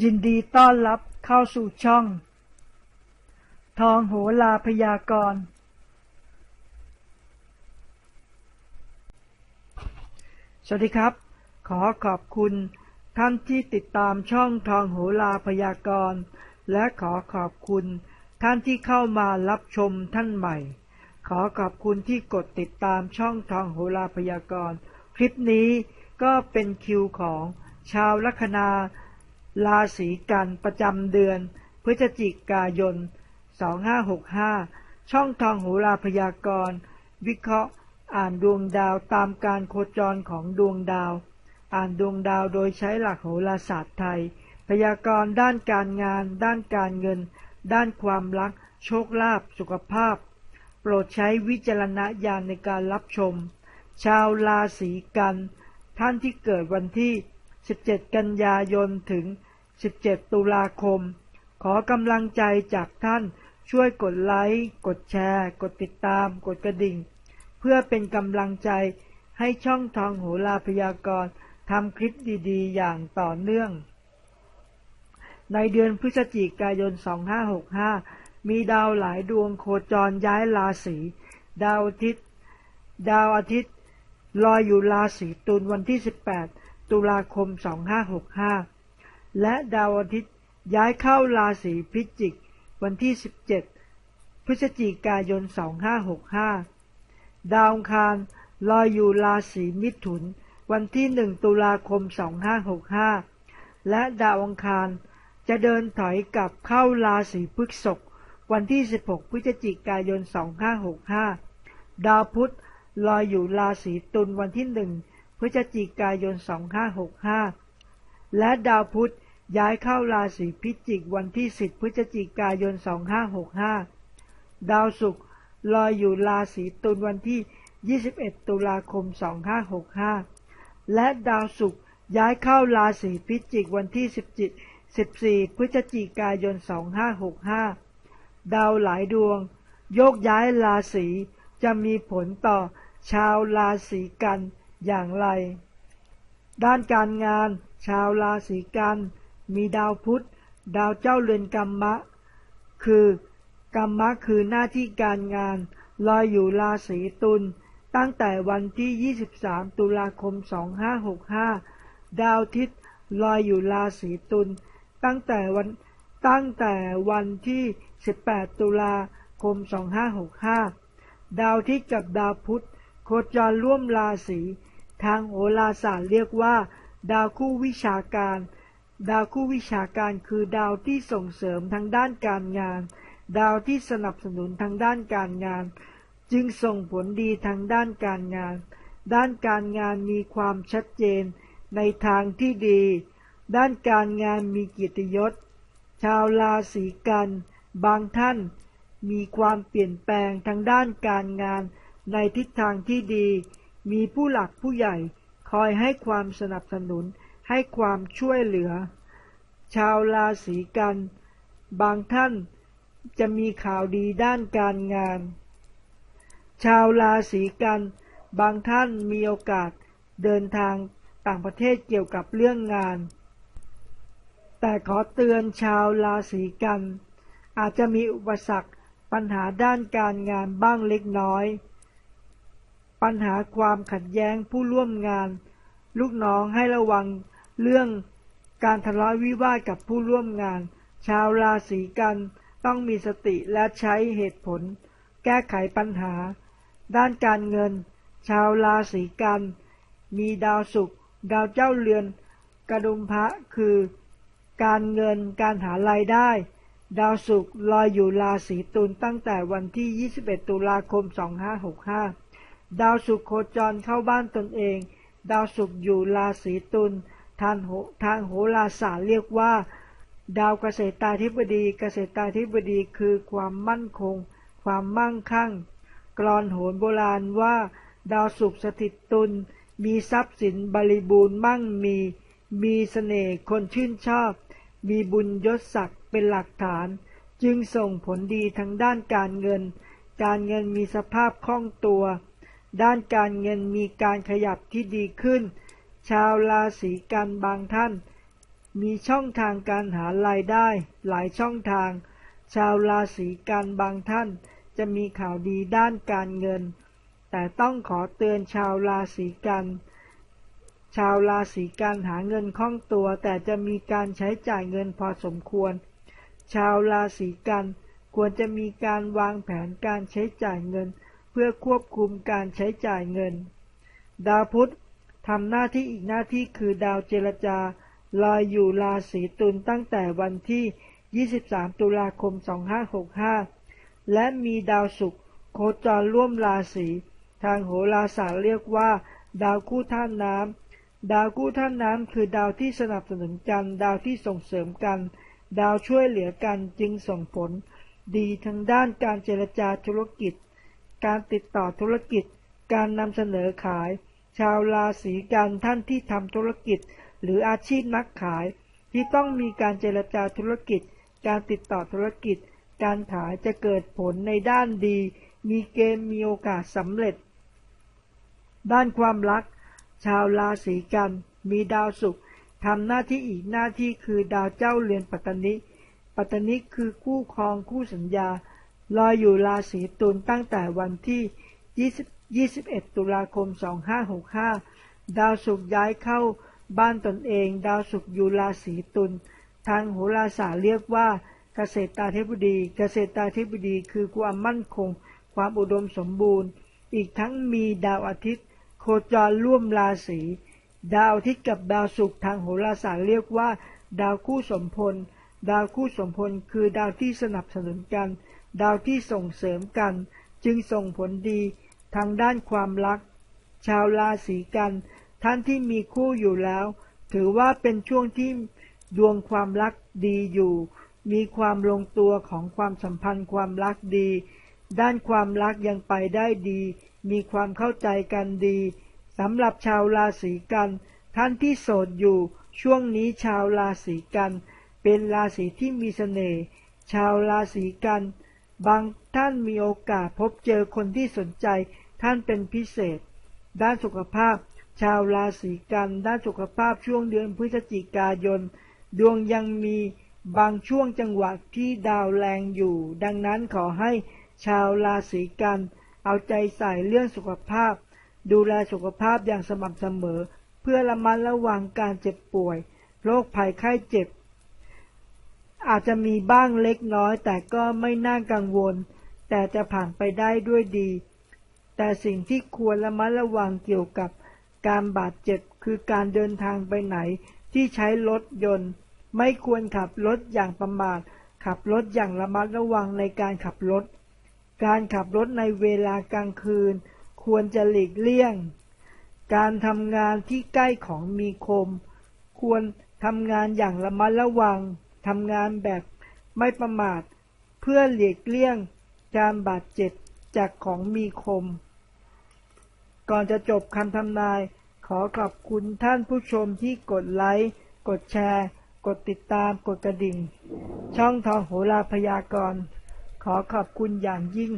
ยินดีต้อนรับเข้าสู่ช่อง ทองโหลาพยากรณ์สวัสดีครับ ขอขอบคุณท่านที่ติดตามช่องทองโหลาพยากรณ์ และขอขอบคุณท่านที่เข้ามารับชมท่านใหม่ ขอขอบคุณที่กดติดตามช่องทองโหราพยากรณ์ คลิปนี้ก็เป็นคิวของชาวลัคนา ราศีกันประจำเดือน พฤศจิกายน 2565 ช่องทองโหราพยากรณ์ วิเคราะห์อ่านดวงดาวตามการโคจรของดวงดาว อ่านดวงดาวโดยใช้หลักโหราศาสตร์ไทย พยากรณ์ด้านการงาน ด้านการเงิน ด้านความรัก โชคลาภสุขภาพ โปรดใช้วิจารณญาณในการรับชม ชาวราศีกัน ท่านที่เกิดวันที่ 17 กันยายนถึง 17 ตุลาคม ขอกำลังใจจากท่านช่วยกดไลค์ กดแชร์ กดติดตาม กดกระดิ่ง เพื่อเป็นกำลังใจให้ช่องทองโหราพยากรณ์ทำคลิปดีๆ อย่างต่อเนื่อง ในเดือนพฤศจิกายน 2565 มีดาวหลายดวงโคจรย้ายราศี ดาวอาทิตย์ ดาวอาทิตย์ลอยอยู่ราศีตุลวันที่ 18 ตุลาคม 2565 และดาวอาทิตย์ย้ายเข้าราศีพิจิก วันที่ 17 พฤศจิกายน 2565 ดาวองคารลอยอยู่ราศีมิถุน วันที่ 1 ตุลาคม 2565 และดาวอังคารจะเดินถอยกลับเข้าราศีพฤษภวันที่ 16 พฤศจิกายน 2565 ดาวพุธลอยอยู่ราศีตุลวันที่1 พฤศจิกายน 2565 และดาวพุธย้ายเข้าราศีพิจิกวันที่ 10 พฤศจิกายน 2565 ดาวศุกร์ลอยอยู่ราศีตุลวันที่ 21 ตุลาคม 2565 และดาวศุกร์ย้ายเข้าราศีพิจิกวันที่ 17 14 พฤศจิกายน 2565 ดาวหลายดวง โยกย้ายราศีจะมีผลต่อชาวราศีกัน อย่างไร ด้านการงาน ชาวราศีกัน มีดาวพุธ ดาวเจ้าเรือนกรรมะ คือกรรมะคือหน้าที่การงาน ลอยอยู่ราศีตุลตั้งแต่วันที่ 23 ตุลาคม 2565 ดาวทิศลอยอยู่ราศีตุลตั้งแต่วันตั้งแต่วันที่ 18 ตุลาคม 2565 ดาวทิศกับดาวพุธโคจรร่วมราศี ทางโหราศาสตร์เรียกว่า ดาวคู่วิชาการ ดาวคู่วิชาการคือดาวที่ส่งเสริมทางด้านการงาน ดาวที่สนับสนุนทางด้านการงาน จึงส่งผลดีทางด้านการงาน ด้านการงานมีความชัดเจนในทางที่ดี ด้านการงานมีเกียรติยศ ชาวราศีกัน บางท่าน มีความเปลี่ยนแปลงทางด้านการงานในทิศทางที่ดี มีผู้หลักผู้ใหญ่คอยให้ความสนับสนุนให้ความช่วยเหลือ ชาวราศีกัน บางท่านจะมีข่าวดีด้านการงาน ชาวราศีกัน บางท่านมีโอกาสเดินทางต่างประเทศเกี่ยวกับเรื่องงาน แต่ขอเตือนชาวราศีกัน อาจจะมีอุปสรรคปัญหาด้านการงานบ้างเล็กน้อย ปัญหาความขัดแย้งผู้ร่วมงาน ลูกน้องให้ระวังเรื่องการทะเลาะวิวาทกับผู้ร่วมงาน ชาวราศีกันต้องมีสติและใช้เหตุผล แก้ไขปัญหา ด้านการเงิน ชาวราศีกัน มีดาวศุกร์ดาวเจ้าเรือน กระดุมพระคือ การเงินการหารายได้ ดาวศุกร์ลอยอยู่ราศีตุลตั้งแต่วันที่ 21 ตุลาคม 2565 ดาวศุกร์โคจรเข้าบ้านตนเอง ดาวศุกร์อยู่ราศีตุลทางโหทางโหราศาสตร์เรียกว่า ดาวเกษตราธิบดี เกษตราธิบดีคือความมั่นคง ความมั่งคั่ง กรอนโหนโบราณว่า ดาวศุกร์สถิตตุลมีทรัพย์สินบริบูรณ์มั่งมี มีเสน่ห์คนชื่นชอบ มีบุญยศศักดิ์เป็นหลักฐาน จึงส่งผลดีทางด้านการเงิน การเงินมีสภาพคล่องตัว ด้านการเงินมีการขยับที่ดีขึ้น ชาวราศีกันบางท่าน มีช่องทางการหารายได้หลายช่องทาง ชาวราศีกันบางท่าน จะมีข่าวดีด้านการเงิน แต่ต้องขอเตือนชาวราศีกันชาวราศีกันหาเงินคล่องตัวแต่จะมีการใช้จ่ายเงินพอสมควร ชาวราศีกันควรจะมีการวางแผนการใช้จ่ายเงิน เพื่อควบคุมการใช้จ่ายเงิน ดาวพุธทำหน้าที่อีกหน้าที่คือดาวเจรจา ลอยอยู่ราศีตุลตั้งแต่วันที่ 23 ตุลาคม 2565 และมีดาวศุกร์โคจรร่วมราศีทางโหราศาสตร์เรียกว่า ดาวคู่ท่านน้ำดาวคู่ท่านน้ำคือดาวที่สนับสนุนกัน ดาวที่ส่งเสริมกัน ดาวช่วยเหลือกันจึงส่งผล ดีทั้งด้านการเจรจาธุรกิจ การติดต่อธุรกิจ การนำเสนอขาย ชาวราศีกันท่านที่ทำธุรกิจ หรืออาชีพนักขาย ที่ต้องมีการเจรจาธุรกิจ การติดต่อธุรกิจ การขายจะเกิดผลในด้านดี มีเกณฑ์มีโอกาสสำเร็จ ด้านความรัก ชาวราศีกันมีดาวศุกร์ทำหน้าที่อีกหน้าที่คือดาวเจ้าเรือนปัตตนิปัตตนิคือคู่ครองคู่สัญญา ลอยอยู่ราศีตุลตั้งแต่วันที่ 20 21 ตุลาคม 2565 ดาวศุกร์ย้ายเข้าบ้านตนเอง ดาวศุกร์อยู่ราศีตุล ทางโหราศาสตร์เรียกว่าเกษตราธิบดี เกษตราธิบดีคือความมั่นคง ความอุดมสมบูรณ์ อีกทั้งมีดาวอาทิตย์ โคจรร่วมราศี ดาวอาทิตย์กับดาวศุกร์ทางโหราศาสตร์เรียกว่า ดาวคู่สมพล ดาวคู่สมพลคือดาวที่สนับสนุนกัน ดาวที่ส่งเสริมกัน จึงส่งผลดีทางด้านความรัก ชาวราศีกัน ท่านที่มีคู่อยู่แล้ว ถือว่าเป็นช่วงที่ดวงความรักดีอยู่ มีความลงตัวของความสัมพันธ์ความรักดี ด้านความรักยังไปได้ดี มีความเข้าใจกันดีสำหรับชาวราศีกัน ท่านที่โสดอยู่ ช่วงนี้ชาวราศีกัน เป็นราศีที่มีเสน่ห์ชาวราศีกัน บางท่านมีโอกาสพบเจอคนที่สนใจท่านเป็นพิเศษ ด้านสุขภาพ ชาวราศีกัน ด้านสุขภาพช่วงเดือนพฤศจิกายน ดวงยังมีบางช่วงจังหวะที่ดาวแรงอยู่ ดังนั้นขอให้ชาวราศีกัน เอาใจใส่เรื่องสุขภาพ ดูแลสุขภาพอย่างสม่ำเสมอ เพื่อระมัดระวังการเจ็บป่วย โรคภัยไข้เจ็บ อาจจะมีบ้างเล็กน้อยแต่ก็ไม่น่ากังวล แต่จะผ่านไปได้ด้วยดี แต่สิ่งที่ควรระมัดระวังเกี่ยวกับการบาดเจ็บคือการเดินทางไปไหนที่ใช้รถยนต์ ไม่ควรขับรถอย่างประมาทขับรถอย่างระมัดระวังในการขับรถ การขับรถในเวลากลางคืน ควรจะหลีกเลี่ยง การทำงานที่ใกล้ของมีคม ควรทำงานอย่างระมัดระวัง ทำงานแบบไม่ประมาท เพื่อหลีกเลี่ยงการบาดเจ็บจากของมีคม ก่อนจะจบคำทำนาย ขอขอบคุณท่านผู้ชมที่กดไลค์ กดแชร์ กดติดตามกดกระดิ่ง ช่องทองโหราพยากรณ์ ขอขอบคุณอย่างยิ่ง